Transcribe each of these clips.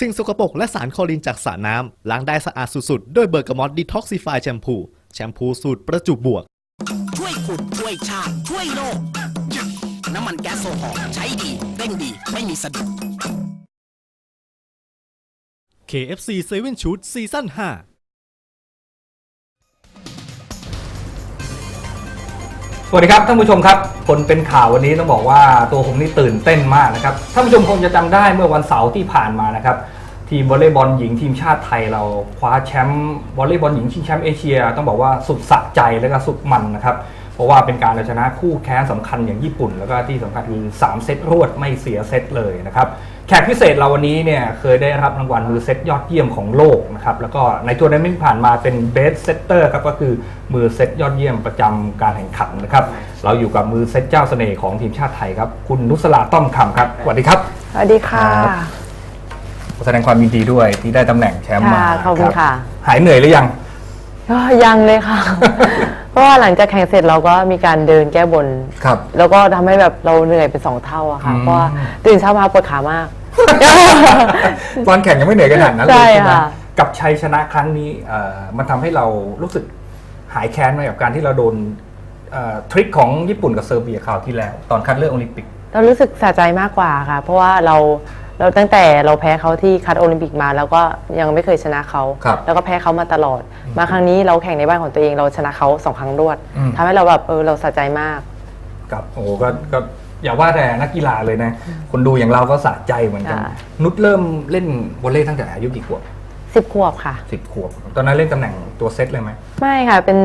สิ่งสกปรกและสารคลอรินจากสระน้ำล้างได้สะอาดสุดๆ ด้วยเบอร์กามอตดีท็อกซิฟายแชมพู แชมพูสูตรประจุบวก ช่วยขุดช่วยชาติช่วยโลก น้ำมันแก๊สโซฮอล์ใช้ดี เร่งดี ไม่มีสะดุด KFC 7 Shoot ซีซั่น5 สวัสดีครับท่านผู้ชมครับผลเป็นข่าววันนี้ต้องบอกว่าตัวผมนี่ตื่นเต้นมากนะครับท่านผู้ชมคงจะจำได้เมื่อวันเสาร์ที่ผ่านมานะครับทีมวอลเลย์บอลหญิงทีมชาติไทยเราคว้าแชมป์วอลเลย์บอลหญิงชิงแชมป์เอเชีย ต้องบอกว่าสุดสะใจและก็สุดมันนะครับ ราะว่าเป็นการเอาชนะคู่แค้นสำคัญอย่างญี่ปุ่น แล้วก็ที่สำคัญคือ3เซตรวดไม่เสียเซตเลยนะครับแขกพิเศษเราวันนี้เนี่ยเคยได้รับรางวัลมือเซตยอดเยี่ยมของโลกนะครับแล้วก็ในทัวร์นาเมนต์ที่ผ่านมาเป็นเบสเซตเตอร์ครับก็คือมือเซตยอดเยี่ยมประจำการแข่งขันนะครับเราอยู่กับมือเซตเจ้าเสน่ห์ของทีมชาติไทยครับคุณนุสลาต้อมคำครับสวัสดีครับ สวัสดีค่ะครับแสดงความยินดีด้วยที่ได้ตำแหน่งแชมป์มาค่ะขอบคุณรับค่ะ หายเหนื่อยหรือยัง ก็ยังเลยค่ะ เพราะว่าหลังจากแข่งเสร็จเราก็มีการเดินแก้บน ครับ แล้วก็ทำให้แบบเราเหนื่อยเป็นสองเท่าอะค่ะอืมเพราะว่าตื่นเช้ามาปวดขามาก ตอนแข่งยังไม่เหนื่อยขนาดนั้นเลยใช่ใช่ไหมค่ะ กับชัยชนะครั้งนี้เอ่อมันทำให้เรารู้สึกหายแค้นไหมกับการที่เราโดนเอ่อทริคของญี่ปุ่นกับเซอร์เบียคราวที่แล้ว ตอนคัดเลือกโอลิมปิก เรารู้สึกสะใจมากกว่าค่ะ เพราะว่าเรา เราตั้งแต่เราแพ้เขาที่คัดโอลิมปิกมา แล้วก็ยังไม่เคยชนะเขา ครับแล้วก็แพ้เขามาตลอด มาครั้งนี้เราแข่งในบ้านของตัวเองเราชนะเขาสองครั้งรวดอืม ทำให้เราแบบเออเราสะใจมากกับโอ้โหก็ก็อย่าว่าแต่นักกีฬาเลยนะ คนดูอย่างเราก็สะใจเหมือนกัน ค่ะ นุชเริ่มเล่นวอลเลย์ตั้งแต่อายุกี่ขวบสิบขวบค่ะ สิบขวบ ตอนนั้นเล่นตำแหน่งตัวเซตเลยไหม ไม่ค่ะ เป็น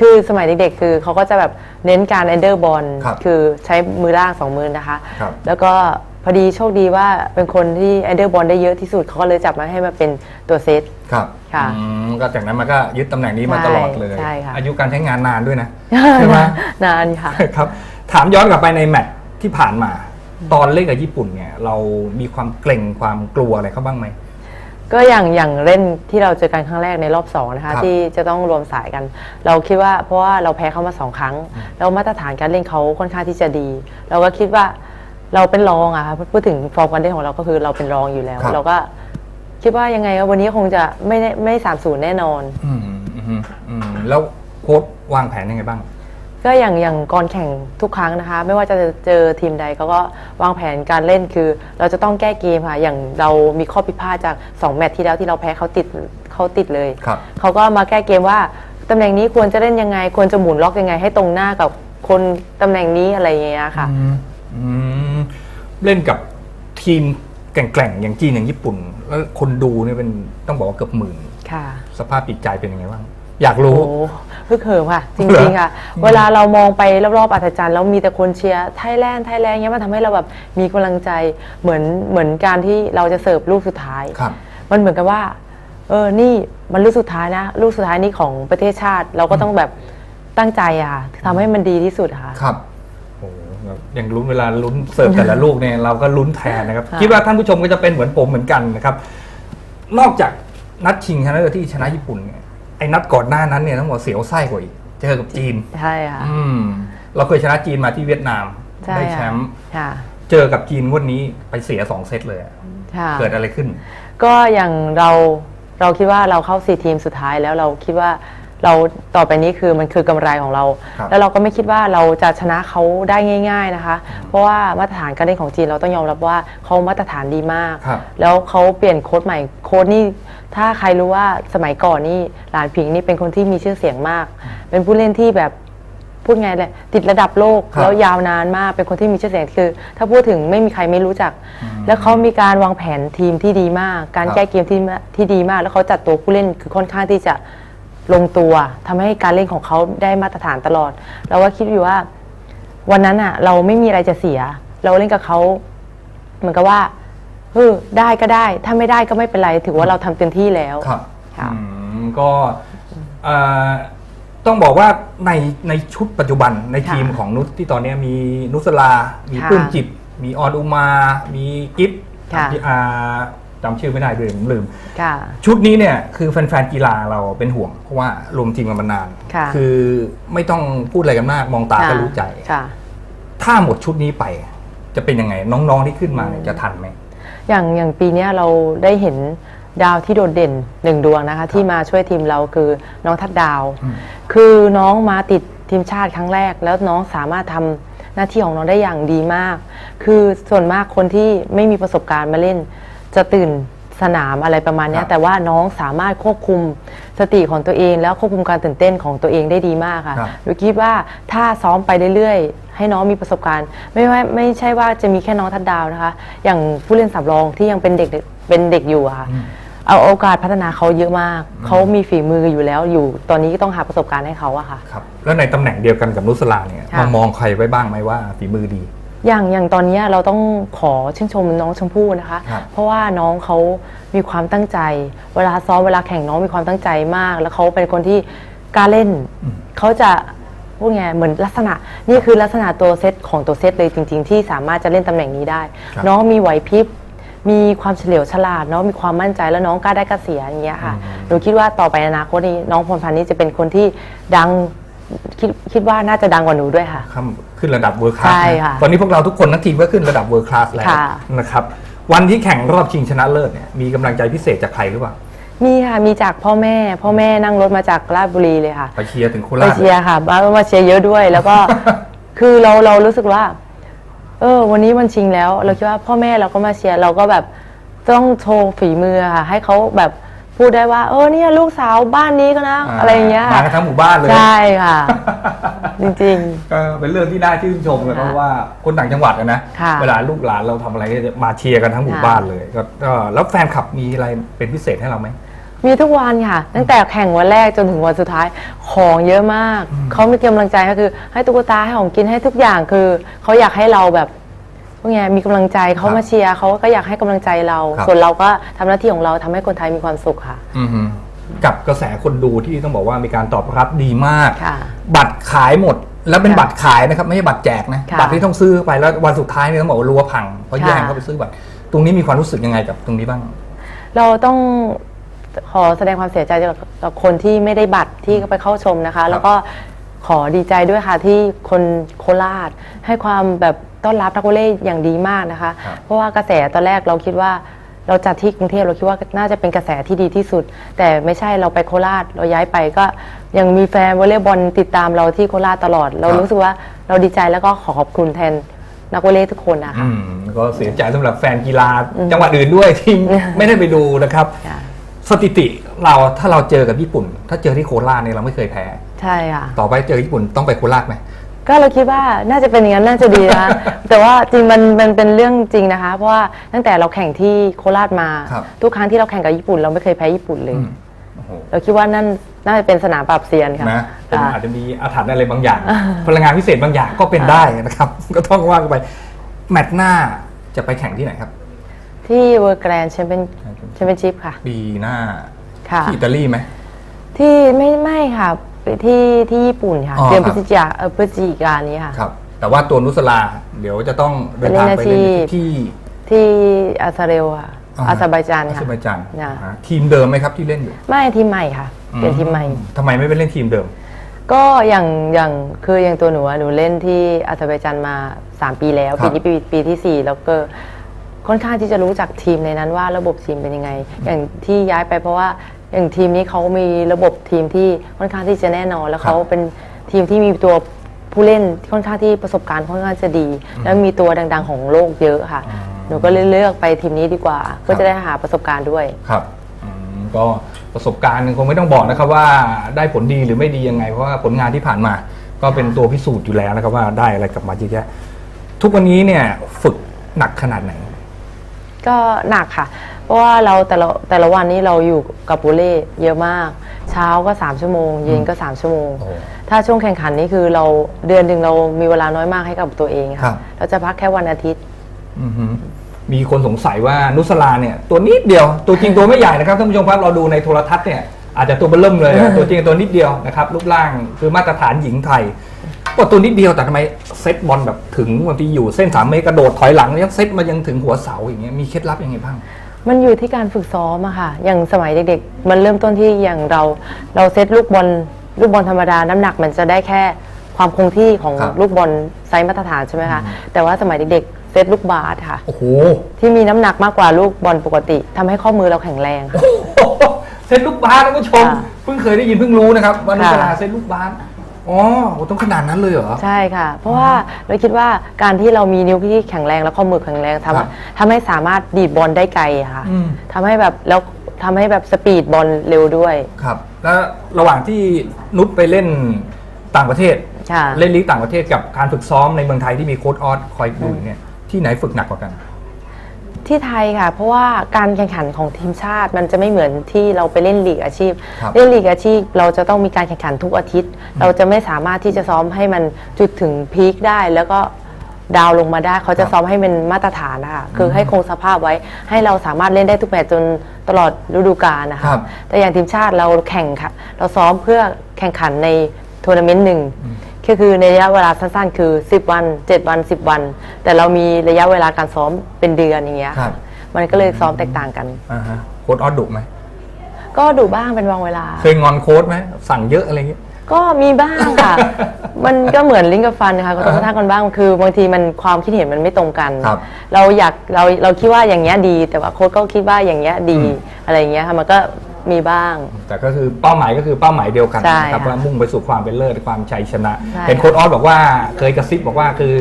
คือสมัยเด็กๆ คือเขาก็จะแบบเน้นการแอนเดอร์บอลครับคือใช้มือล่างสองมือนะคะ ครับแล้วก็ พอดีโชคดีว่าเป็นคนที่แอนเดอร์บอลได้เยอะที่สุดเขาก็เลยจับมาให้มาเป็นตัวเซต ครับค่ะอืมก็จากนั้นมันก็ยึดตำแหน่งนี้มาใช่ตลอดเลย ใช่ค่ะ อายุการใช้งานนานด้วยนะ ใช่ไหม นานค่ะ ครับ ถามย้อนกลับไปในแมตช์ที่ผ่านมา ตอนเล่นกับญี่ปุ่นเนี่ย เรามีความเกรงความกลัวอะไรเขาบ้างไหม ก็อย่างอย่างเล่นที่เราเจอกันครั้งแรกในรอบสองนะคะครับที่จะต้องรวมสายกัน เราคิดว่าเพราะว่าเราแพ้เขามาสองครั้ง แล้วมาตรฐานการเล่นเขาค่อนข้างที่จะดี เราก็คิดว่า เราเป็นรองอะค่ะพูดถึงฟอร์มการเล่นของเราก็คือเราเป็นรองอยู่แล้ว ครับ เราก็คิดว่ายังไงก็วันนี้คงจะไม่ได้ไม่สามศูนย์แน่นอน อืมอืมอืมแล้วโค้ชวางแผนยังไงบ้าง ก็อย่างอย่างก่อนแข่งทุกครั้งนะคะ ไม่ว่าจะเจอทีมใดเขาก็วางแผนการเล่นคือ เราจะต้องแก้เกมค่ะ อย่างเรามีข้อผิดพลาดจาก 2 แมตช์ที่แล้วที่เราแพ้เขาติดเขาติดเลย ครับ เขาก็มาแก้เกมว่าตำแหน่งนี้ควรจะเล่นยังไง ควรจะหมุนล็อกยังไง ให้ตรงหน้ากับคนตำแหน่งนี้อะไรอย่างเงี้ยค่ะ อืม อืมเล่นกับทีมแกร่งๆอย่างจีนอย่างญี่ปุ่น แล้วคนดูเนี่ยเป็นต้องบอกว่าเกือบหมื่น ค่ะ สภาพจิตใจเป็นยังไงบ้าง อยากรู้ โอ้พึกเหิมค่ะจเหรริองๆค่ะ เวลาเรามองไปรอบๆอัธจันทร์แล้วมีแต่คนเชียร์ไทยแลนด์ไทยแลนด์เงี้ยมันทำให้เราแบบมีกำลังใจเหมือนเหมือนการที่เราจะเสิร์ฟลูกสุดท้าย ครับ มันเหมือนกับว่า เออ นี่มันลูกสุดท้ายนะ ลูกสุดท้ายนี่ของประเทศชาติ เราก็ต้องแบบตั้งใจอะค่ะทำให้มันดีที่สุดค่ะ ครับ โอ้โหอย่างลุ้นเวลาลุ้นเสิร์ฟแต่ละลูกเนี่ยเราก็ลุ้นแทนนะครับค่ะคิดว่าท่านผู้ชมก็จะเป็นเหมือนผมเหมือนกันนะครับ นอกจากนัดชิงชนะเลิศที่ชนะญี่ปุ่นเนี่ยไอ้นัดก่อนหน้านั้นเนี่ยต้องบอกเสียวไส้กว่าอีกเจอกับจีนใช่ค่ะอืมเราเคยชนะจีนมาที่เวียดนามใช่ได้แชค่ะมป์ค่ะเจอกับจีนงวันนี้ไปเสียสองเซตเลยอะค่ะเกิดอะไรขึ้น ก็อย่างเราเราคิดว่าเราเข้าสี่ทีมสุดท้ายแล้วเราคิดว่า เราต่อไปนี้คือมันคือกำไรของเรา ครับ แล้วเราก็ไม่คิดว่าเราจะชนะเขาได้ง่าย ๆนะคะ เพราะว่ามาตรฐานการเล่นของจีนเราต้องยอมรับว่าเขามาตรฐานดีมาก ครับ แล้วเขาเปลี่ยนโค้ดใหม่โค้ดนี่ ถ้าใครรู้ว่าสมัยก่อนนี่หลานผิงนี่เป็นคนที่มีชื่อเสียงมาก เป็นผู้เล่นที่แบบพูดไงเลยติดระดับโลก ครับแล้วยาวนานมากเป็นคนที่มีชื่อเสียงคือ ถ้าพูดถึงไม่มีใครไม่รู้จัก แล้วเขามีการวางแผนทีมที่ดีมาก การครับ แก้เกมที่ที่ดีมาก แล้วเขาจัดตัวผู้เล่นคือค่อนข้างที่จะ ลงตัวทำให้การเล่นของเขาได้มาตรฐานตลอด เราก็คิดอยู่ว่า วันนั้นอะเราไม่มีอะไรจะเสีย เราเล่นกับเขาเหมือนกับว่าเออได้ก็ได้ ถ้าไม่ได้ก็ไม่เป็นไร ถือว่าเราทำเต็มที่แล้ว ครับค่ะ อืมก็เอ่อต้องบอกว่าในในชุดปัจจุบันในค่ะทีมของนุชที่ตอนนี้มีนุสลา มีค่ะปื้มจิบ มีออนอุมา มีกิฟต์ค่ะ อ่า จำชื่อไม่ได้ด้วยผมลืม ค่ะ ชุดนี้เนี่ยคือแฟนๆกีฬาเราเป็นห่วง เพราะว่ารวมทีมกันมานานค่ะอไม่ต้องพูดอะไรกันมาก มองตาก็รู้ใจ ค่ะ ถ้าหมดชุดนี้ไป จะเป็นยังไง น้องๆที่ขึ้นมาเนี่ยจะทันไหม อย่างอย่างปีเนี้ยเราได้เห็นดาวที่โดดเด่นหนึ่งดวงนะคะ ที่มาช่วยทีมเราคือน้องทัดดาวคือน้องมาติดทีมชาติครั้งแรก แล้วน้องสามารถทำหน้าที่ของน้องได้อย่างดีมาก คือส่วนมากคนที่ไม่มีประสบการณ์มาเล่น จะตื่นสนามอะไรประมาณเนี้คยรับ แต่ว่าน้องสามารถควบคุมสติของตัวเอง แล้วควบคุมการตื่นเต้นของตัวเองได้ดีมากค่ะครับหนูคิดว่าถ้าซ้อมไปเรื่อยๆ ให้น้องมีประสบการณ์ ไม่ว่าไม่ใช่ว่าจะมีแค่น้องทัดดาวนะคะ อย่างผู้เล่นสำรองที่ยังเป็นเด็กเป็นเด็กอยู่อะค่ะเอาโอกาสพัฒนาเขาเยอะมาก เขามีฝีมืออยู่แล้วอยู่ ตอนนี้ก็ต้องหาประสบการณ์ให้เขาอะค่ะ ครับ แล้วในตำแหน่งเดียวกันกับนุสลาเนี่ยค่ะมองมองใครไว้บ้างไหมว่าฝีมือดี อย่างอย่างตอนเนี้ยเราต้องขอชื่นชมน้องชมพู่นะคะ ครับเพราะว่าน้องเขามีความตั้งใจ เวลาซ้อมเวลาแข่งน้องมีความตั้งใจมาก แล้วเขาเป็นคนที่กล้าเล่นเขาจะพูดไงเหมือนลักษณะนี่คือลักษณะตัวเซตของตัวเซตเลยจริง ๆ ที่สามารถจะเล่นตำแหน่งนี้ได้ ครับน้องมีไหวพริบมีความเฉลียวฉลาดน้องมีความมั่นใจแล้วน้องกล้าได้กล้าเสียอย่างเงี้ยค่ะหนูคิดว่าต่อไปในอนาคตนี้น้องพลพันธ์นี่จะเป็นคนที่ดัง คิดคิดว่าน่าจะดังกว่าหนูด้วยค่ะ ข้ามขึ้นระดับเวิร์คลาสใช่ค่ะตอนนี้พวกเราทุกคนทั้งทีมก็ขึ้นระดับเวิร์คลาสแล้วค่ะ นะครับ วันที่แข่งรอบชิงชนะเลิศเนี่ยมีกำลังใจพิเศษจากใครหรือเปล่ามีค่ะมีจากพ่อแม่ พ่อแม่นั่งรถมาจากราชบุรีเลยค่ะ ไปเชียร์ถึงโคไปราช เชียร์ค่ะบ้านมาเชียร์เยอะด้วย แล้วก็ คือเราเรารู้สึกว่า เออ วันนี้วันชิงแล้ว เราคิดว่าพ่อแม่เราก็มาเชียร์เราก็แบบต้องโชว์ฝีมือค่ะ ให้เขาแบบ พูดได้ว่า เออเนี่ยลูกสาวบ้านนี้ก็นะาอะไรอย่างเงี้ยมากันทั้งหมู่บ้านเลย ใช่ค่ะ จริงก็เป็นเรื่องที่น่าชื่นชมเลยเพค่ะราะว่าคนต่างจังหวัดอะนะค่ะเวลาลูกหลานเราทำอะไรก็จะมาเชียร์กันทั้งหมู่ค่ะบ้านเลยก็ก็แล้วแฟนคลับมีอะไรเป็นพิเศษให้เราไหมๆมีทุกวันค่ะ ตั้งแต่แข่งวันแรกจนถึงวันสุดท้ายของเยอะมาก เขามีกำลังใจก็คือ ให้ตุ๊กตาให้ของกินให้ทุกอย่างคือ เขาอยากให้เราแบบ พวกไงมีกำลังใจเขาครับมาเชียร์เขาก็อยากให้กำลังใจเรา ครับ ส่วนเราก็ทำหน้าที่ของเราทำให้คนไทยมีความสุขค่ะ อือฮึกับกระแสคนดูที่ต้องบอกว่ามีการตอบรับดีมาก ค่ะบัตรขายหมด แล้วเป็นค่ะบัตรขายนะครับ ไม่ใช่บัตรแจกนะค่ะบัตรที่ต้องซื้อไปแล้ววันสุดท้ายเนี่ยต้องบอกว่ารัวพังเพราะค่ะ แย่งเข้าไปซื้อบัตรตรงนี้มีความรู้สึกยังไงกับตรงนี้บ้าง เราต้องขอแสดงความเสียใจกับกับคนที่ไม่ได้บัตรที่ไปเข้าชมนะคะ แล้วก็ ขอดีใจด้วยค่ะที่คนโคราช ให้ความแบบต้อนรับนักวอลเลย์อย่างดีมากนะคะครับเพราะว่ากระแสตอนแรกเราคิดว่าเราจัดที่กรุงเทพเราคิดว่าน่าจะเป็นกระแสที่ดีที่สุด แต่ไม่ใช่เราไปโคราชเราย้ายไปก็ยังมีแฟนวอลเลย์บอลติดตามเราที่โคราชตลอด เรารู้สึกว่าเราดีใจแล้วก็ขอขอบคุณแทนนักวอลเลย์ทุกคนนะคะอืมก็เสียใจสำหรับแฟนกีฬาจังหวัดอื่นด้วยที่ไม่ได้ไปดูนะครับค่ะสถิติเราถ้าเราเจอกับญี่ปุ่น ถ้าเจอที่โคราชเนี่ยเราไม่เคยแพ้ ใช่ค่ะ ต่อไปเจอญี่ปุ่นต้องไปโคราชไหม ก็เราคิดว่าน่าจะเป็นอย่างนั้นน่าจะดีนะ แต่ว่าจริงมันมันเป็นเรื่องจริงนะคะ เพราะว่าตั้งแต่เราแข่งที่โคราชมา ครับ ทุกครั้งที่เราแข่งกับญี่ปุ่น เราไม่เคยแพ้ญี่ปุ่นเลย อืมโอ้โหเราคิดว่านั่นน่าจะเป็นสนามปราบเซียนค่ะนะเป็นค่ะ อาจจะมีอาถรรพ์อะไรบางอย่าง พลังงานพิเศษบางอย่างก็เป็นได้นะครับ ก็ต้องว่ากันไปแมตช์หน้าจะไปแข่งที่ไหนครับ ที่เวอร์แกรนแชมเปี้ยนแชมเปี้ยนชิพค่ะ ปีหน้าค่ะ ที่อิตาลีไหม ที่ไม่ไม่ค่ะไป ที่ที่ญี่ปุ่นค่ะอ๋อเดือนคพรับฤศจิกาเออพฤศจิกายนนี้ค่ะ ครับ แต่ว่าตัวนุสลาเดี๋ยวจะต้องเดินทางไปไปเล่เล่นนที่ที่ ที่อาซาเรลค่ะอาซาบายจานอาค่ะ ซาบายจานค่ะอ่าทีมเดิมไหมครับที่เล่นอยู่ไม่ทีมใหม่ค่ะ เป็นทีมใหม่ ทำไมไม่ไปเล่นทีมเดิม ก็อย่างอย่างคืออย่างตัวหนูอะหนูเล่นที่อาซาเบจันมา 3 ปีแล้ว ครับ ปีนี้ปีปีที่ 4 แล้วก็ ค่อนข้างที่จะรู้จักทีมในนั้นว่าระบบทีมเป็นยังไง อย่างที่ย้ายไปเพราะว่าอย่างทีมนี้เขามีระบบทีมที่ค่อนข้างที่จะแน่นอน แล้วเขาเป็นทีมที่มีตัวผู้เล่นที่ค่อนข้างที่ประสบการณ์ค่อนข้างจะดี แล้วมีตัวดัง ๆ ของโลกเยอะค่ะ หนูก็เลยเลือกไปทีมนี้ดีกว่าเพื่อจะได้หาประสบการณ์ด้วยครับก็ประสบการณ์คงไม่ต้องบอกนะครับว่าได้ผลดีหรือไม่ดียังไง เพราะว่าผลงานที่ผ่านมา ก็เป็นตัวพิสูจน์อยู่แล้วนะครับว่าได้อะไรกลับมาเยอะแยะทุกวันนี้เนี่ยฝึกหนักขนาดไหน ก็หนักค่ะ เพราะว่าเราแต่ละแต่ละวันนี้เราอยู่กับบูเล่เยอะมาก เช้าก็ 3 ชั่วโมง เย็นก็ 3 ชั่วโมง โอ้ ถ้าช่วงแข่งขันนี่คือเราเดือนหนึ่งเรามีเวลาน้อยมากให้กับตัวเองครัค่ะ บ เราจะพักแค่วันอาทิตย์ อือฮึมีคนสงสัยว่านุสลาเนี่ย ตัวนิดเดียว ตัวจริงตัวไม่ใหญ่นะครับท่านผู้ชมครับเราดูในโทรทัศน์เนี่ยอาจจะตัวเบลเริ่มเลยนะ ตัวจริงตัวนิดเดียวนะครับรูปร่างคือมาตรฐานหญิงไทย ก็ตัวนิดเดียวแต่ทำไมเซตบอลแบบถึงบางทีอยู่เส้นสามเมตรกระโดดถอยหลังยังเซตมายังถึงหัวเสาอย่างเงี้ยมีเคล็ดลับยังไงบ้าง มันอยู่ที่การฝึกซ้อมอะค่ะ อย่างสมัยเด็กๆ มันเริ่มต้นที่อย่างเรา เราเซตลูกบอลลูกบอลธรรมดา น้ำหนักมันจะได้แค่ความคงที่ของครับ ลูกบอลไซส์มาตรฐานใช่ไหมคะ แต่ว่าสมัยเด็กๆ เซตลูกบาสค่ะ โอ้โห ที่มีน้ำหนักมากกว่าลูกบอลปกติทำให้ข้อมือเราแข็งแรงเซตลูกบาสท่านผู้ชมค่ะเพิ่งเคยได้ยินเพิ่งรู้นะครับว่านุสลาค่ะ เซตลูกบาส อ๋อโอ้ต้องขนาดนั้นเลยเหรอ ใช่ค่ะ เพราะว่าเราคิดว่าการที่เรามีนิ้วที่แข็งแรงและข้อมือแข็งแรงทำครับทำให้สามารถดีดบอลได้ไกลอะค่ะอืม ทำให้แบบแล้วทำให้แบบสปีดบอลเร็วด้วย ครับ แล้วระหว่างที่นุชไปเล่นต่างประเทศ ค่ะ เล่นลีกต่างประเทศกับการฝึกซ้อมในเมืองไทยที่มีโค้ชออสคอยดูอยู่เนี่ยที่ไหนฝึกหนักกว่ากัน ที่ไทยค่ะ เพราะว่าการแข่งขันของทีมชาติมันจะไม่เหมือนที่เราไปเล่นลีกอาชีพครับเล่นลีกอาชีพ เราจะต้องมีการแข่งขันทุกอาทิตย์ เราจะไม่สามารถที่จะซ้อมให้มันจุดถึงพีคได้แล้วก็ดาวน์ลงมาได้เขาจะซ้อมให้มันมาตรฐานนะคะคือให้คงสภาพไว้ให้เราสามารถเล่นได้ทุกแมตช์จนตลอดฤดูกาลนะคะครับแต่อย่างทีมชาติเราแข่งค่ะ เราซ้อมเพื่อแข่งขันในทัวร์นาเมนต์หนึ่ง ก็คือในระยะเวลาสั้นๆ คือ 10 วัน 7 วัน 10 วัน แต่เรามีระยะเวลาการซ้อมเป็นเดือนอย่างเงี้ยครับ มันก็เลยซ้อมแตกต่างกัน อ่าฮะโค้ชออสดุไหมก็ดูบ้างเป็นบางเวลา เคยงอนโค้ชไหมสั่งเยอะอะไรเงี้ย ก็มีบ้างค่ะ มันก็เหมือนลิ้นกับฟันค่ะก็ต้องกระทั่งกันบ้างคือบางทีมันความคิดเห็นมันไม่ตรงกัน ครับเราอยากเราเราคิดว่าอย่างเงี้ยดี แต่ว่าโค้ชก็คิดว่าอย่างเงี้ยดีอืมอะไรอย่างเงี้ยค่ะมันก็ มีบ้าง แต่ก็คือเป้าหมายก็คือเป้าหมายเดียวกันใช่นะครับค่ะว่ามุ่งไปสู่ความเป็นเลิศความชัยชนะ ใช่ เห็นโค้ชออสบอกว่าเคยกระซิบบอกว่าคือ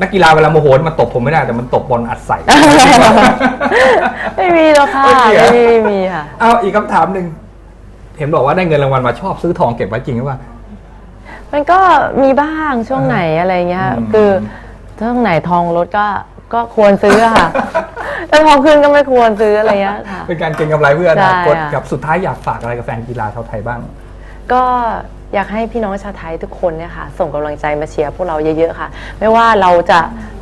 นักกีฬาเวลาโมโหนมันตบผมไม่ได้แต่มันตบบอลอัดใส่ ไม่มีหรอกค่ะไม่มีเหรอ ไม่มีไม่มีค่ะ เอาอีกคำถามหนึ่งเห็นบอกว่าได้เงินรางวัลมาชอบซื้อทองเก็บไว้จริงหรือเปล่า มันก็มีบ้างช่วงไหนอะไรเงี้ย อืม คือช่วงไหนทองลดก็ก็ควรซื้อค่ะ ถ้าทองขึ้นก็ไม่ควรซื้ออะไรเงี้ยค่ะ เป็นการเก็งกำไรเพื่ออนาคตใช่ค่ะกับสุดท้ายอยากฝากอะไรกับแฟนกีฬาชาวไทยบ้าง ก็อยากให้พี่น้องชาวไทยทุกคนเนี่ยค่ะส่งกำลังใจมาเชียร์พวกเราเยอะๆค่ะ ไม่ว่าเราจะ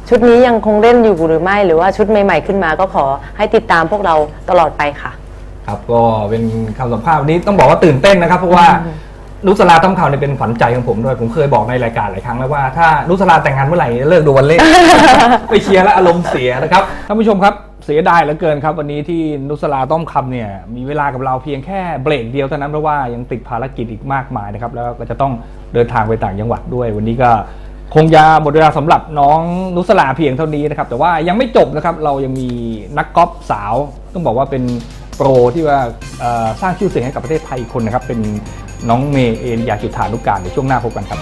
ชุดนี้ยังคงเล่นอยู่หรือไม่ หรือว่าชุดใหม่ๆขึ้นมาก็ขอให้ติดตามพวกเราตลอดไปค่ะ ครับก็เป็นคำสัมภาษณ์วันนี้ต้องบอกว่าตื่นเต้นนะครับ เพราะว่านุสลาต้อมข่าวเนี่ยเป็นฝันใจของผมด้วยผมเคยบอกในรายการหลายครั้งแล้วว่าถ้านุสลาแต่งงานเมื่อไหร่เลิกดูวันเล่ไปเชียร์แล้วอารมณ์เสียนะครับท่านผู้ชมครับ เสียดายเหลือเกินครับวันนี้ที่นุสลาต้อมคำเนี่ยมีเวลากับเราเพียงแค่เบรกเดียวเท่านั้นเพราะว่ายังติดภารกิจอีกมากมายนะครับแล้วก็จะต้องเดินทางไปต่างจังหวัดด้วย วันนี้ก็คงจะหมดเวลาสำหรับน้องนุสลาเพียงเท่านี้นะครับแต่ว่ายังไม่จบนะครับเรายังมีนักกอล์ฟสาว ต้องบอกว่าเป็นโปรที่ว่าสร้างชื่อเสียงให้กับประเทศไทยอีกคนนะครับเป็นน้องเมย์เอริยาจุธานุการเดี๋ยวช่วงหน้าพบกันครับ